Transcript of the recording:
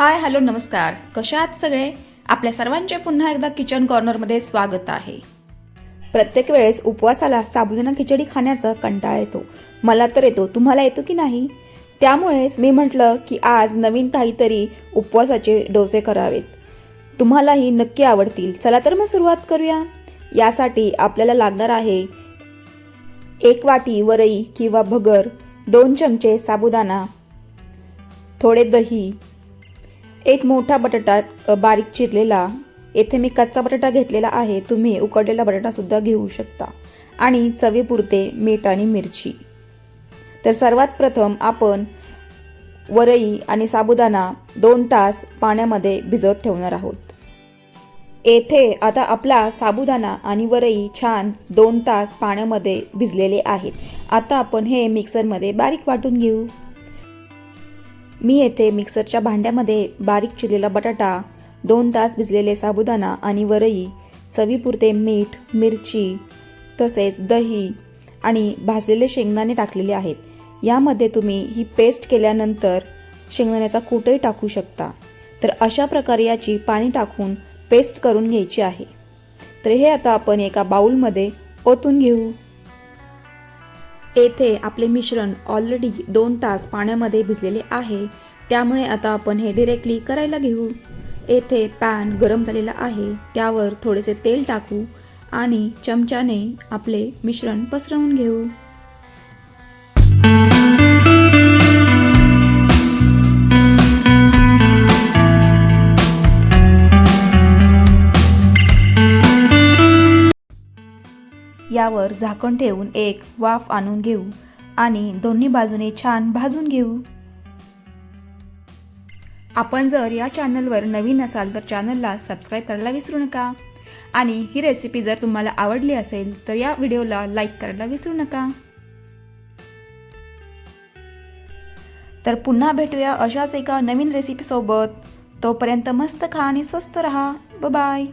Hi hello नमस्कार. कशा आहात सगळे? आपल्या सर्वांचे पुन्हा एकदा किचन कॉर्नरमध्ये स्वागत आहे. प्रत्येक वेळेस उपवासाला साबुदाणा खिचडी खाण्याचा कंटाळा येतो. मला तर येतो. तुम्हाला येतो की नाही? त्यामुळेच मी म्हटलं की आज नवीन काहीतरी उपवासाचे डोसे करावेत. तुम्हालाही नक्की आवडतील. चला तर मग सुरुवात करूया. यासाठी आपल्याला लागणार आहे एक वाटी वरई किंवा भगर दोन चमचे साबुदाणा थोडे दही एक मोठा बटाटा बारीक चिरलेला येथे मी कच्चा बटाटा घेतलेला आहे तुम्ही उकडलेला बटाटासुद्धा घेऊ शकता. आणि चवीपुरते मीठ आणि मिरची. तर सर्वात प्रथम आपण वरई आणि साबुदाणा दोन तास पाण्यामध्ये भिजवत ठेवणार आहोत. येथे आता आपला साबुदाणा आणि वरई छान दोन तास पाण्यामध्ये भिजलेले आहेत. आता आपण हे मिक्सरमध्ये बारीक वाटून घेऊ. मी येथे मिक्सरच्या भांड्यामध्ये बारीक चिरलेला बटाटा दोन तास भिजलेले साबुदाणा आणि वरई चवीपुरते मीठ मिरची तसेच दही आणि भाजलेले शेंगदाणे टाकलेले आहेत. यामध्ये तुम्ही ही पेस्ट केल्यानंतर शेंगदाण्याचा कूटही टाकू शकता. तर अशा प्रकारे याची पाणी टाकून पेस्ट करून घ्यायची आहे. तर हे आता आपण एका बाऊलमध्ये ओतून घेऊ. येथे आपले मिश्रण ऑलरेडी दोन तास पाण्यामध्ये भिजलेले आहे. त्यामुळे आता आपण हे डिरेक्टली करायला घेऊ. येथे पॅन गरम झालेला आहे. त्यावर थोडेसे तेल टाकू आणि चमच्याने आपले मिश्रण पसरवून घेऊ. यावर झाकण ठेवून एक वाफ आणून घेऊ आणि दोन्ही बाजूने छान भाजून घेऊ. आपण जर या चॅनलवर नवीन असाल तर चॅनलला सबस्क्राईब करायला विसरू नका. आणि ही रेसिपी जर तुम्हाला आवडली असेल तर या व्हिडिओला लाईक करायला विसरू नका. तर पुन्हा भेटूया अशाच एका नवीन रेसिपीसोबत तोपर्यंत मस्त खा आणि स्वस्त रहा. बाय